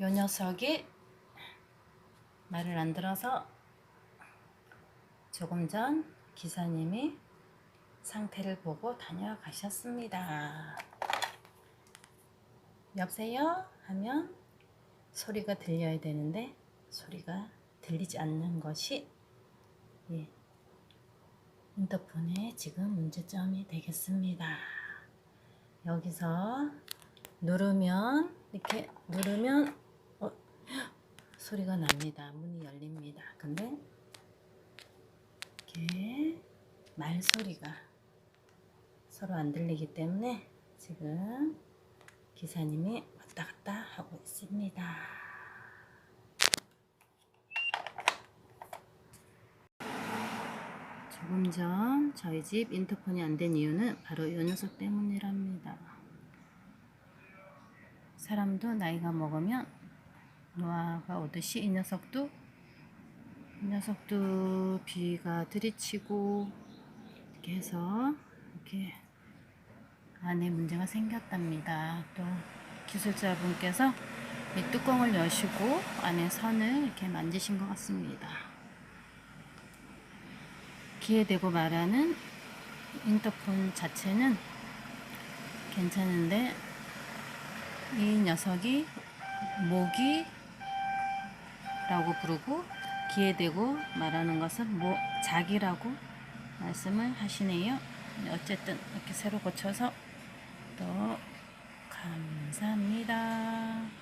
요 녀석이 말을 안 들어서 조금 전 기사님이 상태를 보고 다녀가셨습니다. 여보세요? 하면 소리가 들려야 되는데 소리가 들리지 않는 것이 예, 인터폰에 지금 문제점이 되겠습니다. 여기서 누르면 이렇게 누르면 어, 소리가 납니다. 문이 열립니다. 근데 이렇게 말소리가 서로 안 들리기 때문에 지금 기사님이 왔다 갔다 하고 있습니다. 조금 전 저희 집 인터폰이 안 된 이유는 바로 이 녀석 때문이랍니다. 사람도 나이가 먹으면 노화가 오듯이 이 녀석도 이 녀석도 비가 들이치고 이렇게 해서 이렇게 안에 문제가 생겼답니다. 또 기술자분께서 이 뚜껑을 여시고 안에 선을 이렇게 만지신 것 같습니다. 대고 말하는 인터폰 자체는 괜찮은데 이 녀석이 모기 라고 부르고 귀에 대고 말하는 것은 모, 작이라고 말씀을 하시네요. 어쨌든 이렇게 새로 고쳐서 또 감사합니다.